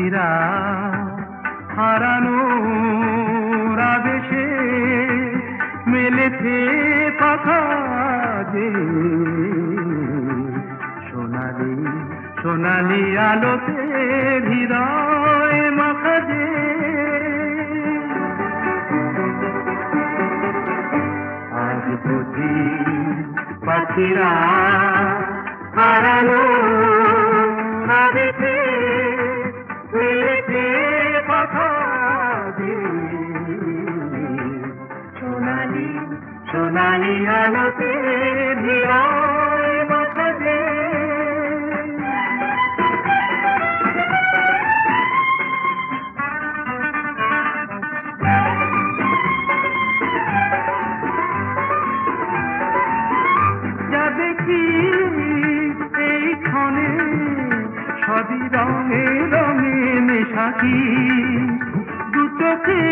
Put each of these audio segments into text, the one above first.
சிரா পাখি দুটোকে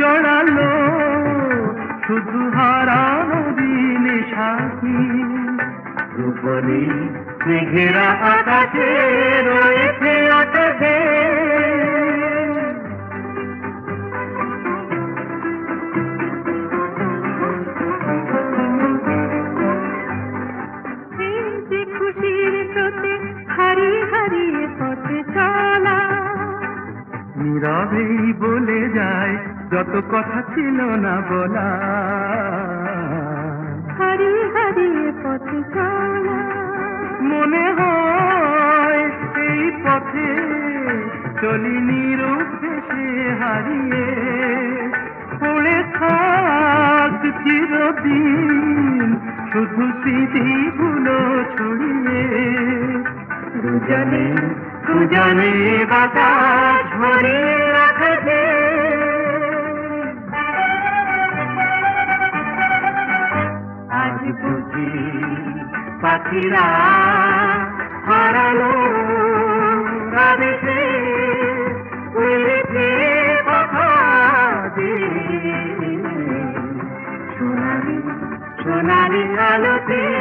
জড়ালো শুধু হারানো দিনে সাথী। রূপনী মেঘেরা আকাশে যায় যত কথা ছিল না বলা। হারিয়ে হারিয়ে পথে চলা। মনে হয় এই পথে চলি নিরুদ্দেশে হারিয়ে। পড়ে থাক চিরদিন শুধু স্মৃতিগুলো ছড়িয়ে। দুজনে দুজনে বাতাস ভরিয়ে বুঝি পাখিরা হারালো সোনালি সোনালি আলোতে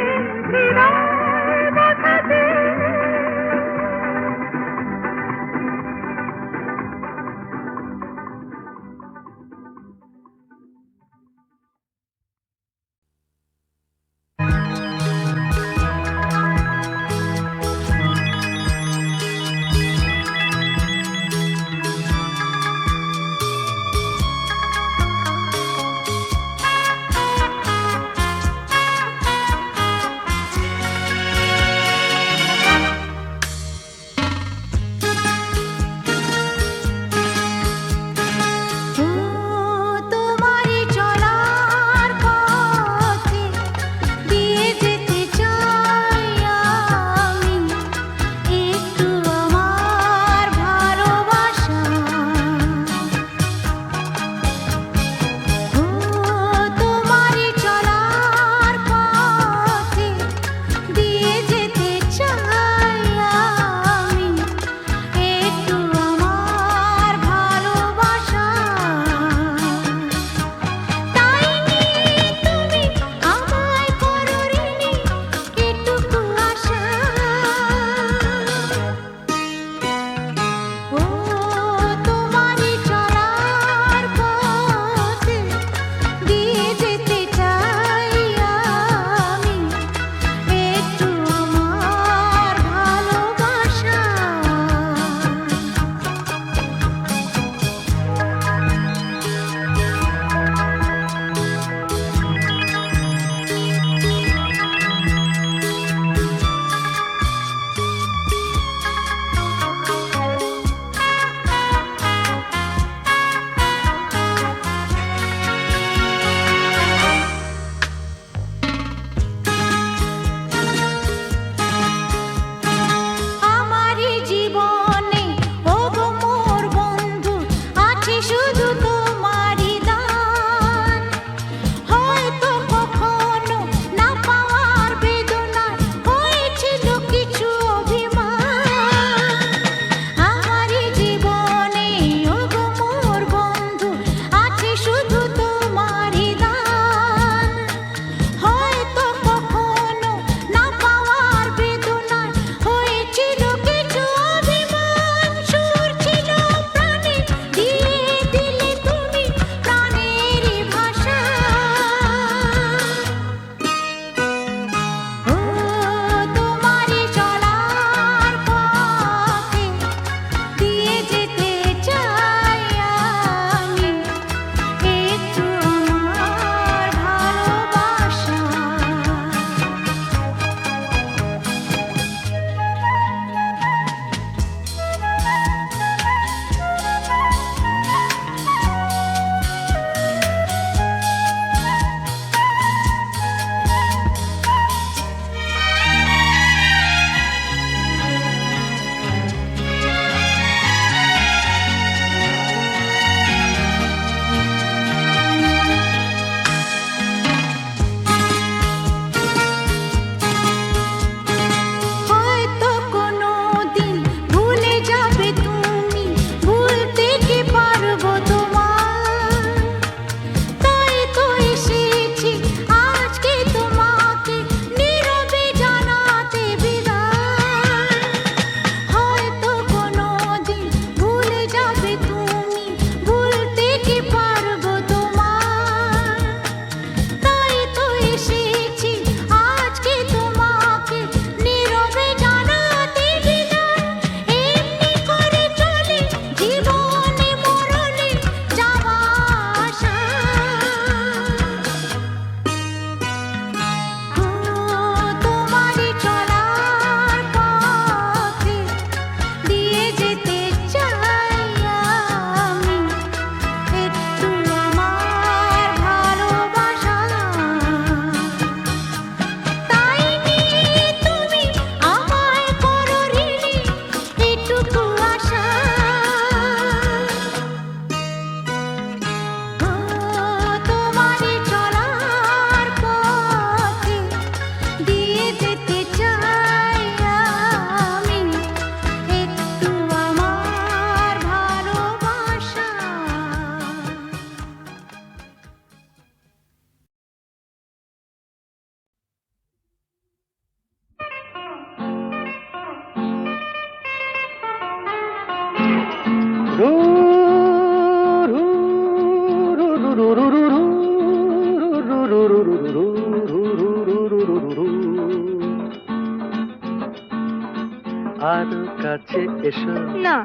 এসো। না।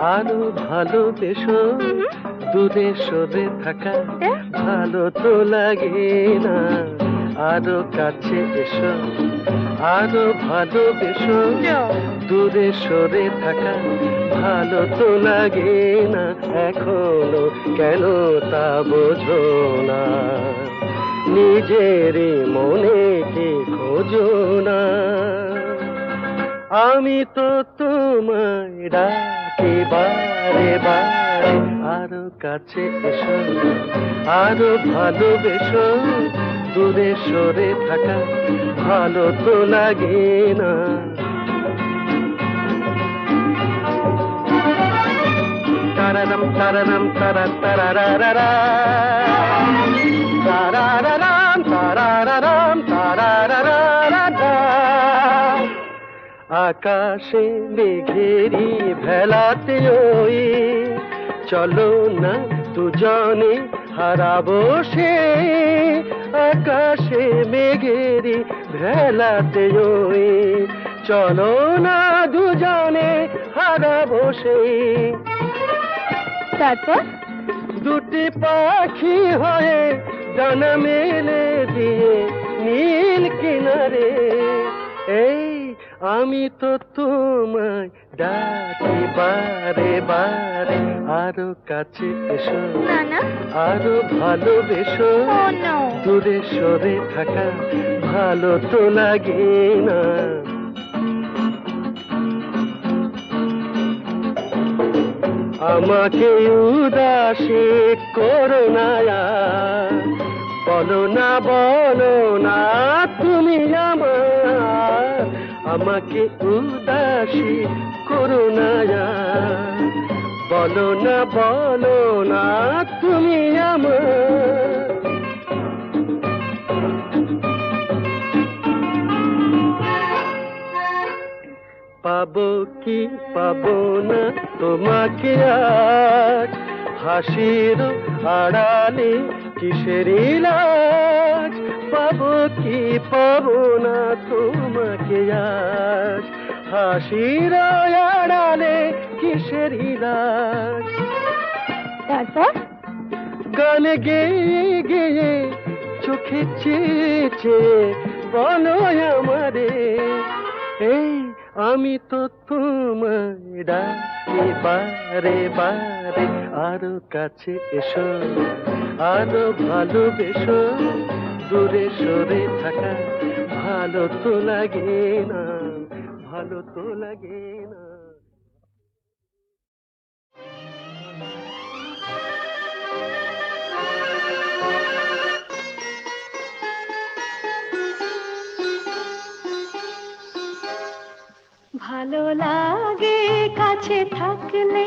আরও ভালোবেসো হুম। দূরে সরে থাকা। ভালো তো লাগে না। আরও কাছে এসো। আরও ভালোবেসো না। দূরে সরে থাকা। ভালো তো লাগে না। এখনও কেন তা বোঝো না। নিজের মনে কি খোঁজো না। আমি তো তো তোমায় ডাকি বারে বারে। আরও কাছে এসো আরও ভালোবেসো, দূরে সরে থাকা ভালো তো লাগে না। তারারাম তারারাম, তারা তারারারা তারারারাম তারারারাম তারারারা আকাশে মেঘেরি ভেলাতে ওই। চলো না দুজনে হারাবো সে। আকাশে মেঘেরি ভেলাতে ওই। চলো না দুজনে হারাবো সে। তারপর? দুটি পাখি হয়ে ডানা মেলে দিয়ে নীল কিনারে। এই আমি তো তোমায় ডাকি বারে বারে আরও কাছে এসো। আরও ভালোবেসো। দূরে সরে থাকা ভালো তো লাগে না। আমাকে উদাসী করো না বলো না বলো না তুমি আমার। আমাকে উদাসী করো না। বলো না বলো না, তুমি আমার পাবো কি পাবো না, তোমাকে আর হাসির আড়ালে কিসের লাজ পাবো কি পাবো না তোমাকে আজ হাসির আড়ালে কিসের লাজ তারপর? গানে গেয়ে গেয়ে চোখে চেয়ে চেয়ে বলো আমারে এই আমি তো তোমায় ডাকি বারে বারে আরও কাছে এসো আরও ভালোবেসো দূরে সরে থাকা ভালো তো লাগে না ভালো তো লাগে না। ভালো লাগে কাছে থাকলে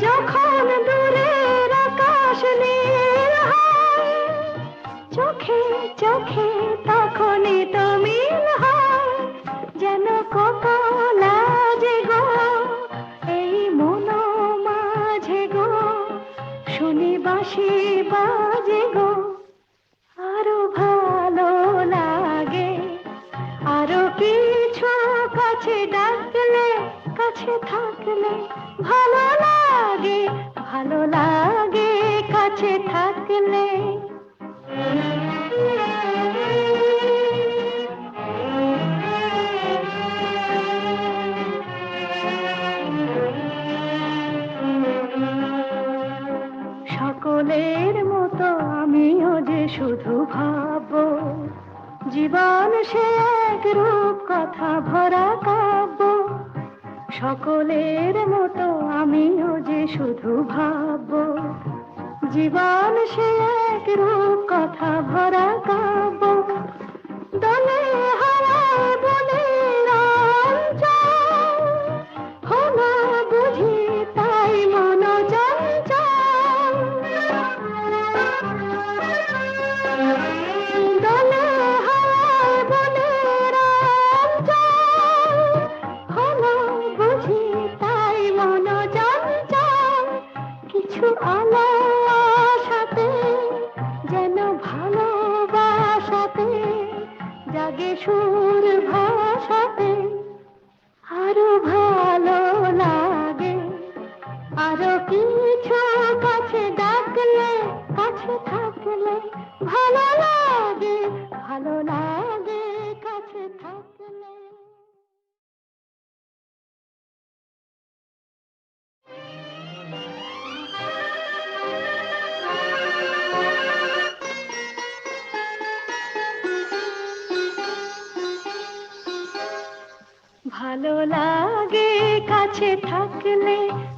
যখন এক রূপ কথা ভরা কাব্য। সকলের মতো আমিও যে শুধু ভাবব। জীবন সে এক রূপ কথা ভরা কাব্য। দলে কিছু কাছে ডাকলে, কাছে থাকলে ভালো লাগে ভালো লাগে কাছে থাকলে। ভালো লাগে কাছে থাকলে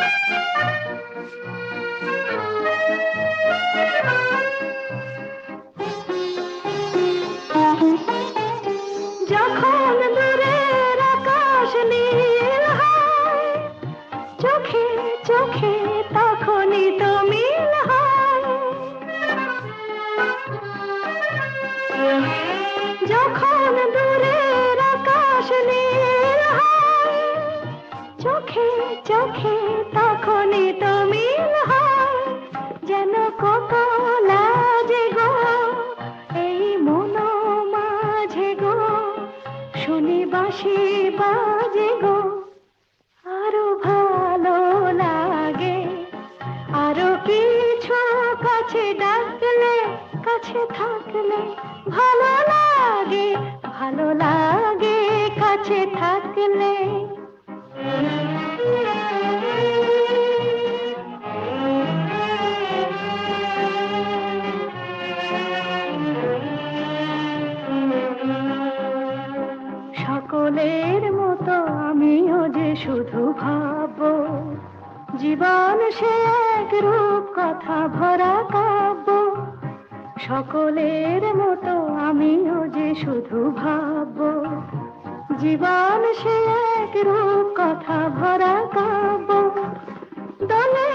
フフフフ。কাছে ডাকলে কাছে থাকলে ভালো লাগে ভালো লাগে কাছে থাকলে। জীবন সে এক রূপ কথা ভরা কাব্য। সকলের মতো আমিও যে শুধু ভাব জীবন সে এক রূপ কথা ভরা কাব্য। দলে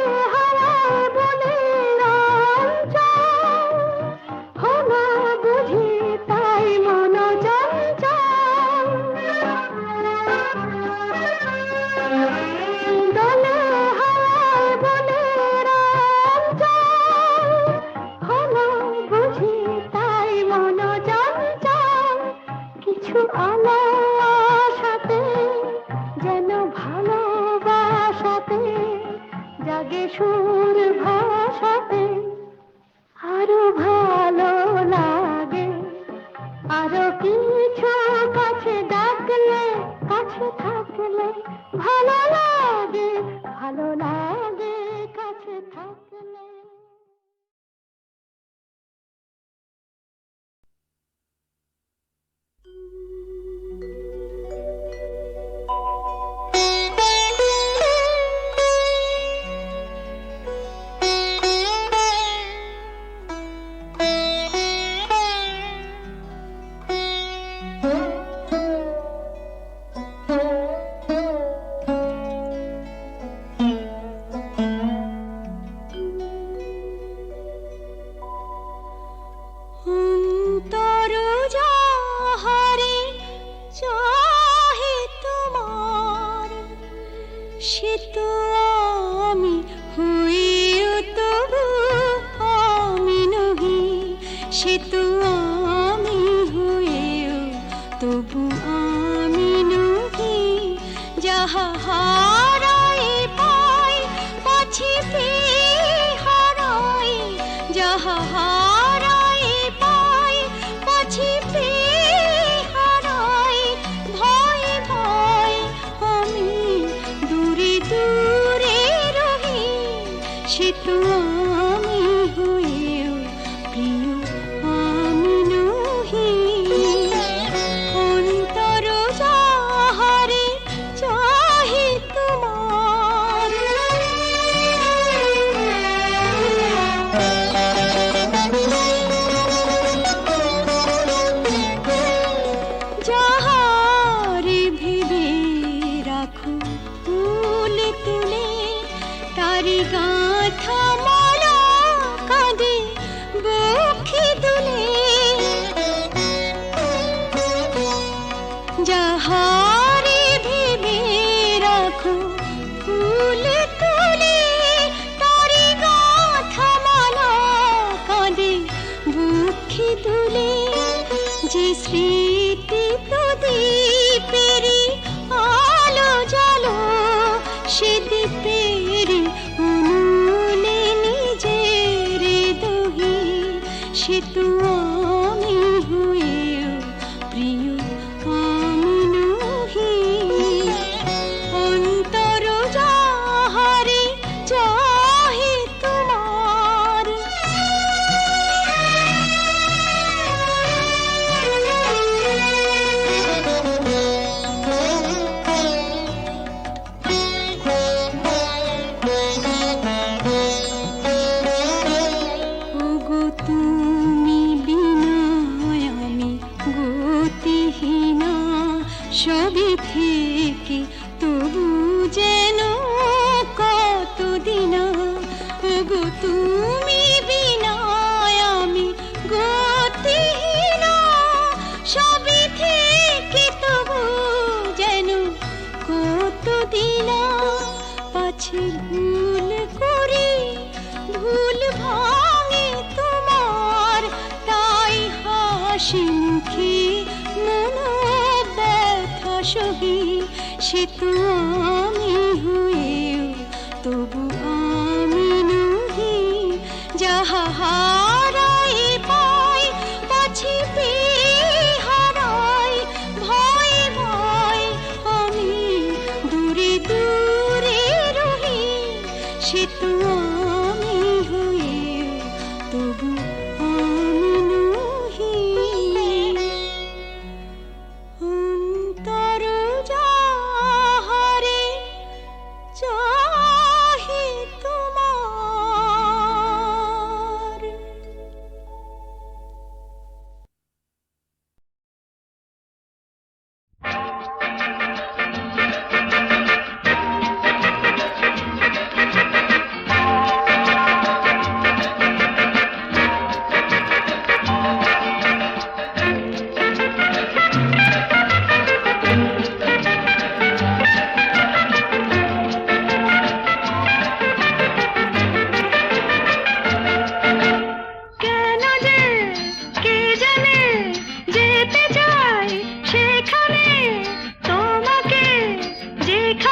চোখে তুলে যে স্মৃতি তো আলো জালো সে দীপে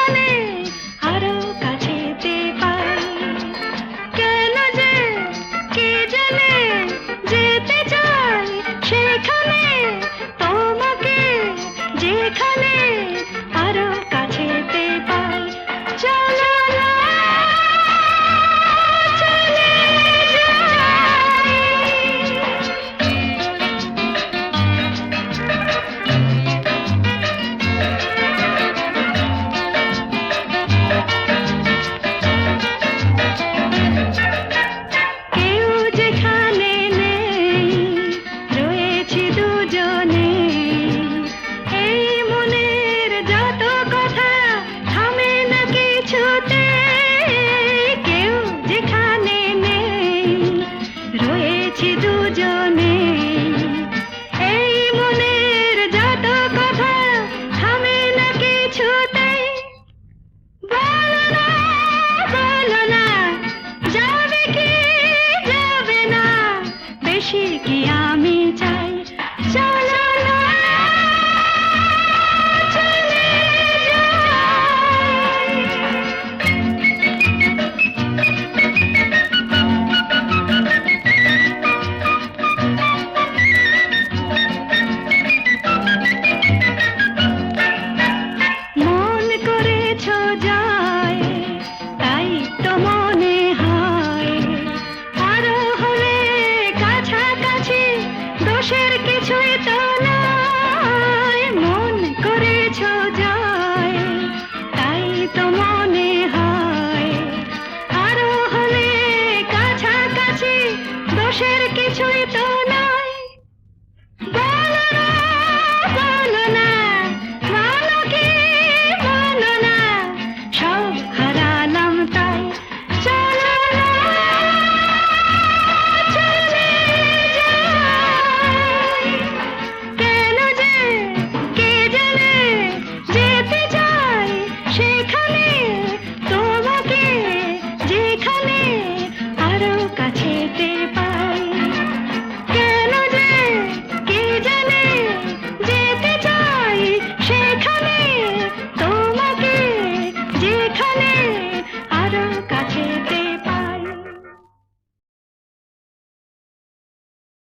वाले